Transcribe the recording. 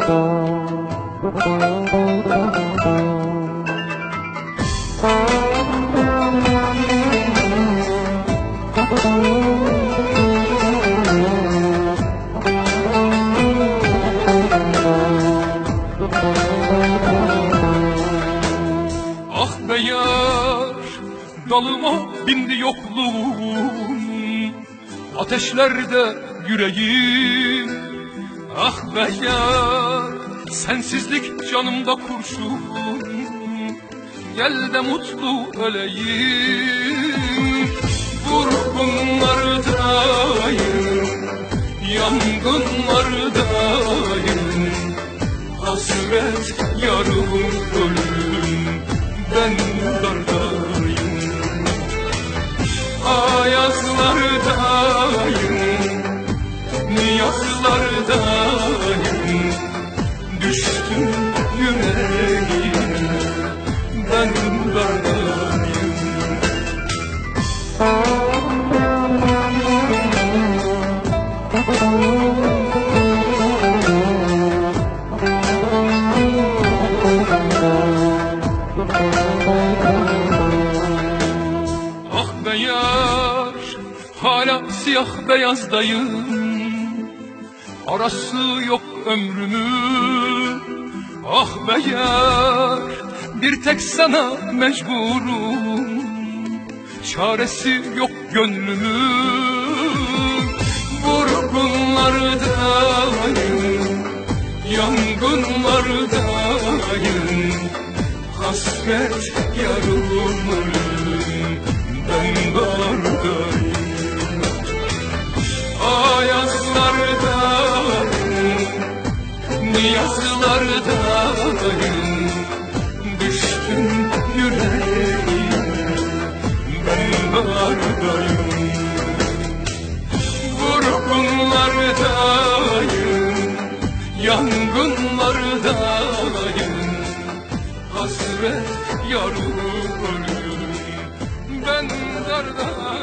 Ah beyler dalıma bindi yokluğun ateşlerde yüreğim Ah be yar Sensizlik canımda kurşun. Gel de mutlu öleyim. Vurgunlardayım Yangınlardayım Hasret yarım ölüm. Ben Düştüm yüreğime Ben dardayım Ah be yar Hala siyah beyazdayım Arası yok ömrümün Ah be yar Bir tek sana mecburum. Çaresi yok gönlümün Vurgunlardayım Yangınlardayım Hasret yarım Ben dardayım Niyazlardayım Düştüm yüreğime. Ben dardayım Vurgunlardayım Yangınlardayım Hasret ölüm Ben dardayım